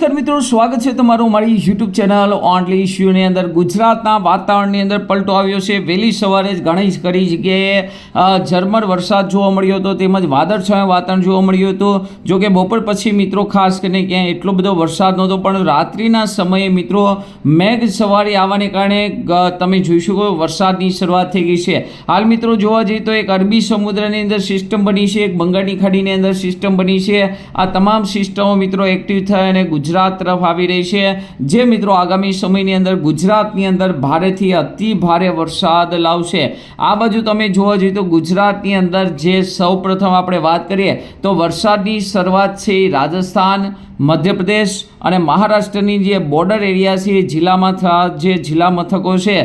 નમસ્કાર મિત્રો, સ્વાગત છે તમારું મારી યુટ્યુબ ચેનલ ઓનલી ઇશ્યુની અંદર. ગુજરાતના વાતાવરણની અંદર પલટો આવ્યો છે. વહેલી સવારે જ ઘણી જ કરી જગ્યાએ ઝરમર વરસાદ જોવા મળ્યો હતો, તેમજ વાદળછાયું વાતાવરણ જોવા મળ્યું હતું. જો કે બપોર પછી મિત્રો, ખાસ કરીને ક્યાંય એટલો બધો વરસાદ નહોતો, પણ રાત્રિના સમયે મિત્રો, મેઘ સવારી આવવાને કારણે તમે જોઈ શકો વરસાદની શરૂઆત થઈ ગઈ છે. હાલ મિત્રો, જોવા જઈએ તો એક અરબી સમુદ્રની અંદર સિસ્ટમ બની છે, એક બંગાળની ખાડીની અંદર સિસ્ટમ બની છે. આ તમામ સિસ્ટમો મિત્રો એક્ટિવ થઈ અને ગુજરાત તરફ આવી રહી છે. જે મિત્રો આગામી સમયની અંદર ગુજરાતની અંદર ભારેથી અતિ ભારે વરસાદ લાવશે. આ બાજુ તમે જોવા જઈએ તો ગુજરાતની અંદર જે સૌપ્રથમ આપણે વાત કરીએ તો વરસાદની શરૂઆત છે એ રાજસ્થાન, મધ્યપ્રદેશ અને મહારાષ્ટ્રની જે બોર્ડર એરિયા છે એ જિલ્લામાં થતા જે જિલ્લા મથકો છે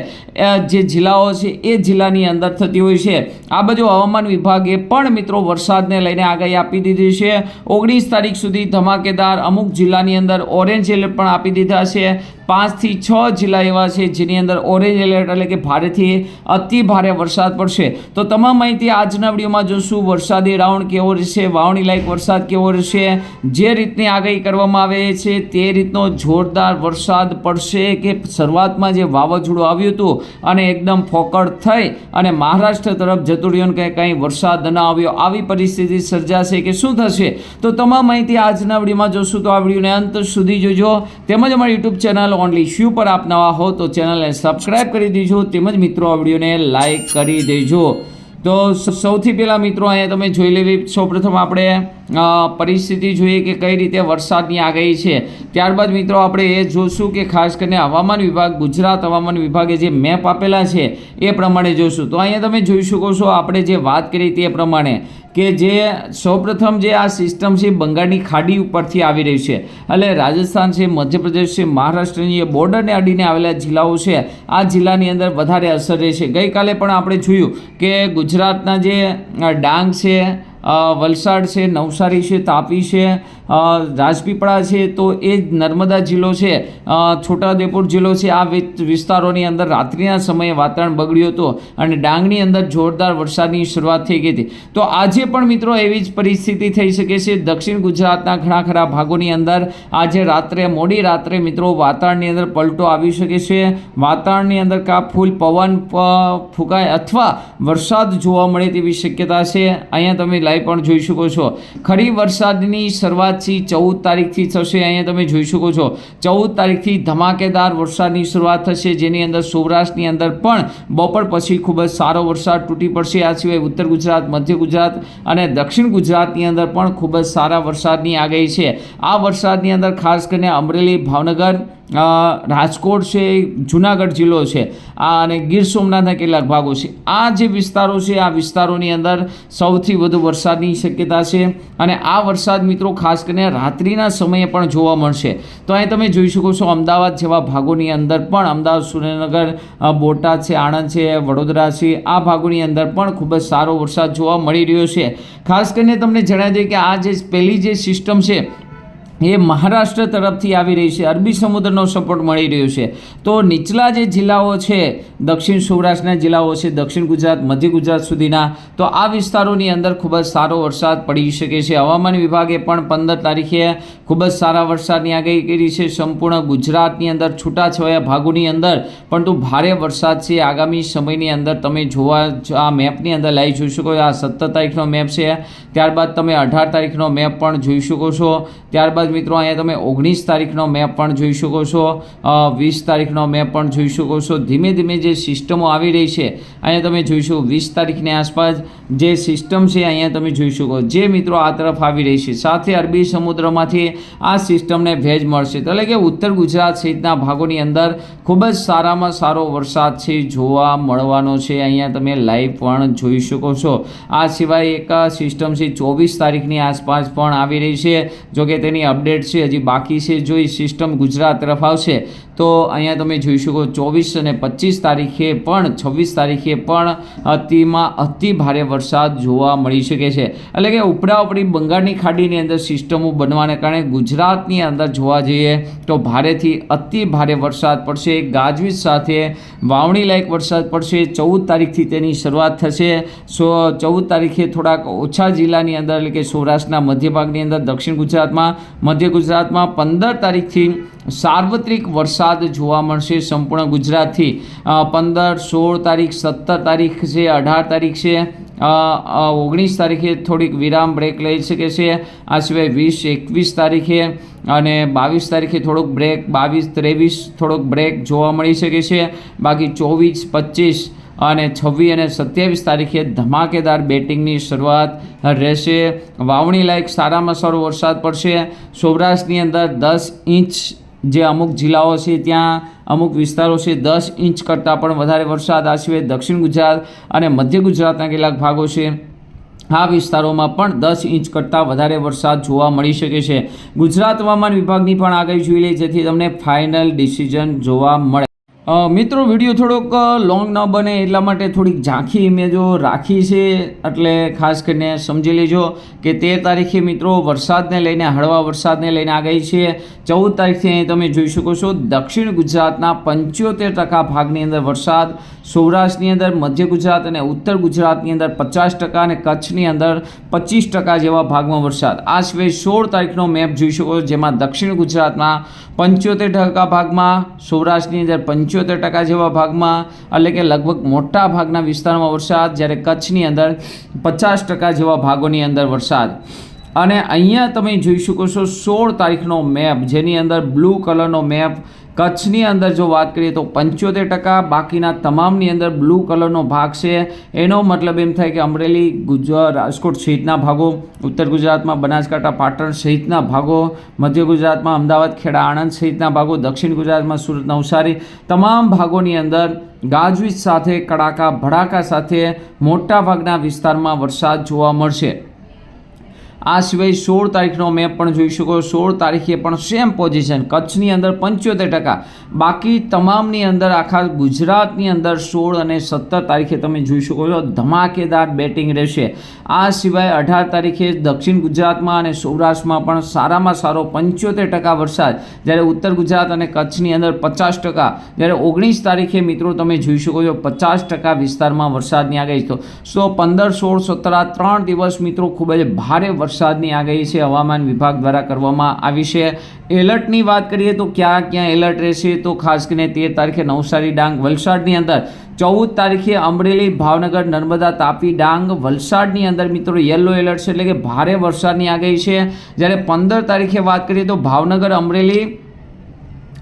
જે જિલ્લાઓ છે એ જિલ્લાની અંદર થતી હોય છે. આ બાજુ હવામાન વિભાગે પણ મિત્રો વરસાદને લઈને આગાહી આપી દીધી છે. ઓગણીસ તારીખ સુધી ધમાકેદાર અમુક જિલ્લાની અંદર ઓરેન્જ એલર્ટ પણ આપી દીધા છે. પાંચથી છ જિલ્લા એવા છે જેની અંદર ઓરેન્જ એલર્ટ એટલે કે ભારેથી અતિ ભારે વરસાદ પડશે. તો તમામ માહિતી આજના વિડીયોમાં જોશું. વરસાદી રાઉન્ડ કેવો રહેશે? વાવણી લાયક વરસાદ કેવો રહેશે? જે રીતની આગાહી કરવામાં આવે છે તે રીતનો જોરદાર વરસાદ પડશે કે શરૂઆતમાં જે વાવાઝોડું આવ્યું હતું અને એકદમ ફોકડ થઈ અને મહારાષ્ટ્ર તરફ જતું રહ્યું કે કંઈ વરસાદ ન આવ્યો આવી પરિસ્થિતિ સર્જાશે કે શું થશે? તો તમામ માહિતી આજના વિડીયોમાં જોશું. તો આ વિડીયોને અંત સુધી જોજો. તેમજ અમારી યુટ્યુબ ચેનલ ઓનલી શ્યુ પર આપ નવા હો તો ચેનલને સબસ્ક્રાઇબ કરી દેજો. તેમજ મિત્રો, આ વિડીયોને લાઇક કરી દેજો. તો સૌથી પહેલાં મિત્રો, અહીંયા તમે જોઈ લેવી. સૌપ્રથમ આપણે પરિસ્થિતિ જોઈએ કે કઈ રીતે વરસાદની આગાહી છે. ત્યારબાદ મિત્રો, આપણે એ જોશું કે ખાસ કરીને હવામાન વિભાગ, ગુજરાત હવામાન વિભાગે જે મેપ આપેલા છે, એ પ્રમાણે જોશું. તો અહીંયા તમે જોઈ શકો છો, આપણે જે વાત કરી તે પ્રમાણે કે જે સૌપ્રથમ જે આ સિસ્ટમ છે બંગાળની ખાડી ઉપરથી આવી રહી છે. એટલે રાજસ્થાન છે, મધ્યપ્રદેશ છે, મહારાષ્ટ્રની એ બોર્ડરને અડીને આવેલા જિલ્લાઓ છે, આ જિલ્લાની અંદર વધારે અસર રહેશે. ગઈકાલે પણ આપણે જોયું કે ગુજરાતના જે ડાંગ છે વલસાડ છે, નવસારી છે, તાપી છે રાજપીપળા છે તો એ નર્મદા જિલ્લો છે. છોટાઉદેપુર જિલ્લો છે. આ વિસ્તારોની અંદર રાત્રિના સમયે વાતાવરણ બગડ્યું હતું અને ડાંગની અંદર જોરદાર વરસાદની શરૂઆત થઈ ગઈ હતી. તો આજે પણ મિત્રો એવી જ પરિસ્થિતિ થઈ શકે છે. દક્ષિણ ગુજરાતના ઘણા ખરા ભાગોની અંદર આજે રાત્રે, મોડી રાત્રે મિત્રો વાતાવરણની અંદર પલટો આવી શકે છે. વાતાવરણની અંદર કા ફૂલ પવન ફૂંકાય અથવા વરસાદ જોવા મળે તેવી શક્યતા છે. અહીંયા તમે લાઈવ પણ જોઈ શકો છો. ખરી વરસાદની શરૂઆત છે ચૌદ તારીખથી થશે. અહીંયા તમે જોઈ શકો છો, ચૌદ તારીખથી ધમાકેદાર વરસાદની શરૂઆત થશે. જેની અંદર સૌરાષ્ટ્રની અંદર પણ બપોર પછી ખૂબ જ સારો વરસાદ તૂટી પડશે. આ સિવાય ઉત્તર ગુજરાત, મધ્ય ગુજરાત અને દક્ષિણ ગુજરાતની અંદર પણ ખૂબ જ સારા વરસાદની આગાહી છે. આ વરસાદની અંદર ખાસ કરીને અમરેલી, ભાવનગર રાજકોટ છે, જુનાગઢ જિલ્લો છે. આ અને ગીર સોમનાથના કેટલાક ભાગો છે. આ જે વિસ્તારો છે, આ વિસ્તારોની અંદર સૌથી વધુ વરસાદની શક્યતા છે અને આ વરસાદ મિત્રો ખાસ કરીને રાત્રિના સમયે પણ જોવા મળશે. તો અહીં તમે જોઈ શકો છો અમદાવાદ જેવા ભાગોની અંદર પણ અમદાવાદ, સુરેન્દ્રનગર બોટાદ છે, આણંદ છે, વડોદરા છે, આ ભાગોની અંદર પણ ખૂબ જ સારો વરસાદ જોવા મળી રહ્યો છે. ખાસ કરીને તમને જણાવી દઈએ કે આ જે પહેલી જે સિસ્ટમ છે એ મહારાષ્ટ્ર તરફથી આવી રહી છે. અરબી સમુદ્રનો સપોર્ટ મળી રહ્યો છે. તો નીચલા જે જિલ્લાઓ છે, દક્ષિણ સૌરાષ્ટ્રના જિલ્લાઓ છે, દક્ષિણ ગુજરાત, મધ્ય ગુજરાત સુધીના, તો આ વિસ્તારોની અંદર ખૂબ જ સારો વરસાદ પડી શકે છે. હવામાન વિભાગે પણ પંદર તારીખે ખૂબ જ સારા વરસાદની આગાહી કરી છે. સંપૂર્ણ ગુજરાતની અંદર છૂટાછવાયા ભાગોની અંદર, પરંતુ ભારે વરસાદ છે. આગામી સમયની અંદર તમે જોવા આ મેપની અંદર લાવી જોઈ શકો આ સત્તર તારીખનો મેપ છે. ત્યારબાદ તમે અઢાર તારીખનો મેપ પણ જોઈ શકો છો. ત્યારબાદ મિત્રો. અહીંયા તમે ઓગણીસ તારીખનો મેપ પણ જોઈ શકો છો. વીસ તારીખનો મેપ પણ જોઈ શકો છો. ધીમે ધીમે જે સિસ્ટમો આવી રહી છે, અહીંયા તમે જોઈશો વીસ તારીખની આસપાસ જે સિસ્ટમ છે, અહીંયા તમે જોઈ શકો. જે મિત્રો આ તરફ આવી રહી છે, સાથે અરબી સમુદ્રમાંથી આ સિસ્ટમને ભેજ મળશે. એટલે કે ઉત્તર ગુજરાત સહિતના ભાગોની અંદર ખૂબ જ સારામાં સારો વરસાદ છે, જોવા મળવાનો છે. અહીંયા તમે લાઈવ પણ જોઈ શકો છો. આ સિવાય એક સિસ્ટમ છે, ચોવીસ તારીખની આસપાસ પણ આવી રહી છે. જોકે તેની અપડેટ છે, હજી બાકી છે જો એ સિસ્ટમ ગુજરાત તરફ આવશે, તો અહીંયા તમે જોઈ શકો ચોવીસ અને પચીસ તારીખે પણ, છવ્વીસ તારીખે પણ અતિમાં અતિ ભારે વરસાદ જોવા મળી શકે છે. એટલે કે ઉપરા ઉપરી બંગાળની ખાડીની અંદર સિસ્ટમો બનવાને કારણે ગુજરાતની અંદર જોવા જઈએ તો ભારેથી અતિ ભારે વરસાદ પડશે. ગાજવીજ સાથે વાવણી લાયક વરસાદ પડશે. ચૌદ તારીખથી તેની શરૂઆત થશે. સો, ચૌદ તારીખે થોડાક ઓછા જિલ્લાની અંદર, એટલે કે સૌરાષ્ટ્રના મધ્ય ભાગની અંદર દક્ષિણ ગુજરાતમાં મધ્ય ગુજરાતમાં પંદર તારીખથી સાર્વત્રિક વરસાદ જોવા મળશે. સંપૂર્ણ ગુજરાતથી પંદર, સોળ તારીખ, સત્તર તારીખ છે, અઢાર તારીખ છે ઓગણીસ તારીખે થોડીક વિરામ બ્રેક લઈ શકે છે. આ સિવાય વીસ, એકવીસ તારીખે અને બાવીસ તારીખે થોડોક બ્રેક, બાવીસ, ત્રેવીસ થોડોક બ્રેક જોવા મળી શકે છે. બાકી ચોવીસ, પચીસ અને છવ્વીસ અને સત્યાવીસ તારીખે ધમાકેદાર બેટિંગની શરૂઆત રહેશે. વાવણી લાયક સારામાં સારો વરસાદ પડશે. સૌરાષ્ટ્રની અંદર દસ ઇંચ જે અમુક જિલ્લાઓ છે, ત્યાં અમુક વિસ્તારો છે, દસ ઇંચ કરતાં પણ વધારે વરસાદ આ સિવાય દક્ષિણ ગુજરાત અને મધ્ય ગુજરાતના કેટલાક ભાગો છે, આ વિસ્તારોમાં પણ દસ ઇંચ કરતાં વધારે વરસાદ જોવા મળી શકે છે. ગુજરાત હવામાન વિભાગની પણ આગાહી જોઈ લે, જેથી તમને ફાઇનલ ડિસિઝન જોવા મળે. મિત્રો વીડિયો થોડોક લોંગ ન બને એટલા માટે થોડીક ઝાંખી ઇમેજો રાખી છે. એટલે ખાસ કરીને સમજી લેજો કે તેર તારીખે મિત્રો વરસાદને લઈને, હળવા વરસાદને લઈને આ ગઈ છે. ચૌદ તારીખથી અહીં તમે જોઈ શકો છો, દક્ષિણ ગુજરાતના પંચોતેર ટકા ભાગની અંદર વરસાદ, સૌરાષ્ટ્રની અંદર મધ્ય ગુજરાત અને ઉત્તર ગુજરાતની અંદર પચાસ ટકા અને કચ્છની અંદર પચીસ ટકા જેવા ભાગમાં વરસાદ. આ સિવાય સોળ તારીખનો મેપ જોઈ શકો જેમાં દક્ષિણ ગુજરાતમાં પંચોતેર ટકા ભાગમાં, સૌરાષ્ટ્રની અંદર પંચોતેર ટકા જેવા ભાગમાં, એટલે કે લગભગ મોટા ભાગના વિસ્તારમાં વરસાદ, જ્યારે કચ્છની અંદર પચાસ ટકા જેવા ભાગોની અંદર વરસાદ. અને અહીંયા તમે જોઈ શકો છો સોળ તારીખનો મેપ, જેની અંદર બ્લુ કલરનો મેપ કચ્છની અંદર જો વાત કરીએ તો પંચોતેર ટકા, બાકીના તમામની અંદર બ્લુ કલરનો ભાગ છે. એનો મતલબ એમ થાય કે અમરેલી ગુજરાત રાજકોટ સહિતના ભાગો, ઉત્તર ગુજરાતમાં બનાસકાંઠા, પાટણ સહિતના ભાગો, મધ્ય ગુજરાતમાં અમદાવાદ, ખેડા, આણંદ સહિતના ભાગો, દક્ષિણ ગુજરાતમાં સુરત, નવસારી તમામ ભાગોની અંદર ગાજવીજ સાથે, કડાકા, ભડાકા સાથે મોટાભાગના વિસ્તારમાં વરસાદ જોવા મળશે. આ સિવાય સોળ તારીખનો મેપ પણ જોઈ શકો સોળ તારીખે પણ સેમ પોઝિશન કચ્છની અંદર પંચોતેર ટકા. બાકી તમામની અંદર આખા ગુજરાતની અંદર સોળ અને સત્તર તારીખે તમે જોઈ શકો છો, ધમાકેદાર બેટિંગ રહેશે. આ સિવાય અઢાર તારીખે દક્ષિણ ગુજરાતમાં અને સૌરાષ્ટ્રમાં પણ સારામાં સારો પંચોતેર ટકા વરસાદ. જ્યારે ઉત્તર ગુજરાત અને કચ્છની અંદર પચાસ ટકા. જ્યારે ઓગણીસ તારીખે મિત્રો તમે જોઈ શકો છો, પચાસ ટકા વિસ્તારમાં વરસાદની આગાહી. તો સો પંદર, સોળ, સત્તર આ ત્રણ દિવસ મિત્રો ખૂબ જ ભારે વરસાદની આગાહી છે, હવામાન વિભાગ દ્વારા કરવામાં આવી છે. એલર્ટની વાત કરીએ તો ક્યાં ક્યાં એલર્ટ રહેશે તો ખાસ કરીને તેર તારીખે નવસારી ડાંગ વલસાડની અંદર, ચૌદ તારીખે અમરેલી, ભાવનગર, નર્મદા, તાપી ડાંગ વલસાડની અંદર મિત્રો યલો એલર્ટ છે, એટલે કે ભારે વરસાદની આગાહી છે. જ્યારે પંદર તારીખે વાત કરીએ તો ભાવનગર, અમરેલી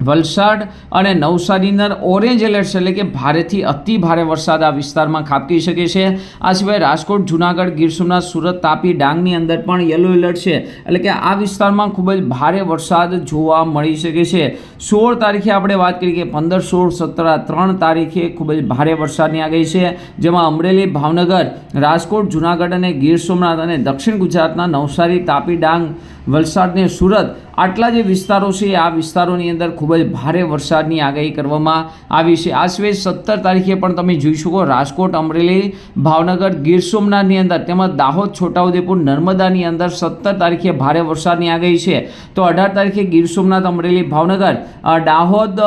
વલસાડ અને નવસારી અંદર ઓરેન્જ એલર્ટ છે એટલે કે ભારેથી અતિ ભારે વરસાદ આ વિસ્તારમાં ખાબકી શકે છે. આ સિવાય રાજકોટ, જુનાગઢ, ગીર સોમનાથ, સુરત, તાપી, ડાંગની અંદર પણ યલો એલર્ટ છે. એટલે કે આ વિસ્તારમાં ખૂબ જ ભારે વરસાદ જોવા મળી શકે છે. સોળ તારીખે આપણે વાત કરી કે પંદર, સોળ, સત્તર ત્રણ તારીખે ખૂબ જ ભારે વરસાદની આગાહી છે. જેમાં અમરેલી, ભાવનગર, રાજકોટ, જુનાગઢ અને ગીર સોમનાથ અને દક્ષિણ ગુજરાતના નવસારી, તાપી, ડાંગ વલસાડ ને સુરત આટલા જે વિસ્તારો છે, આ વિસ્તારોની અંદર ખૂબ જ ભારે વરસાદની આગાહી કરવામાં આવી છે. આ સિવાય સત્તર તારીખે પણ તમે જોઈ શકો રાજકોટ, અમરેલી, ભાવનગર, ગીર સોમનાથની અંદર તેમજ દાહોદ, છોટાઉદેપુર, નર્મદાની અંદર સત્તર તારીખે ભારે વરસાદની આગાહી છે. તો અઢાર તારીખે ગીર સોમનાથ, અમરેલી, ભાવનગર દાહોદ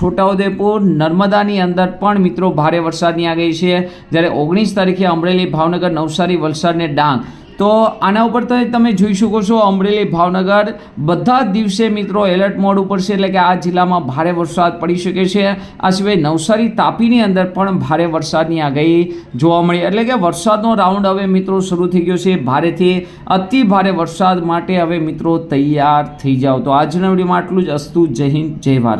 છોટાઉદેપુર, નર્મદાની અંદર પણ મિત્રો ભારે વરસાદની આગાહી છે. જ્યારે ઓગણીસ તારીખે અમરેલી, ભાવનગર નવસારી વલસાડ ને ડાંગ તો આના ઉપર તો તમે જોઈ શકો છો અમરેલી ભાવનગર. બધા જ દિવસે મિત્રો એલર્ટ મોડ ઉપર છે, એટલે કે આ જિલ્લામાં ભારે વરસાદ પડી શકે છે. આ સિવાય નવસારી તાપીની અંદર પણ ભારે વરસાદની આગાહી જોવા મળી. એટલે કે વરસાદનો રાઉન્ડ હવે મિત્રો શરૂ થઈ ગયો છે. ભારેથી અતિ ભારે વરસાદ માટે હવે મિત્રો તૈયાર થઈ જાઓ. તો આજના વિડીયોમાં આટલું જ. અસ્તુ, જય હિન્દ, જય ભારત.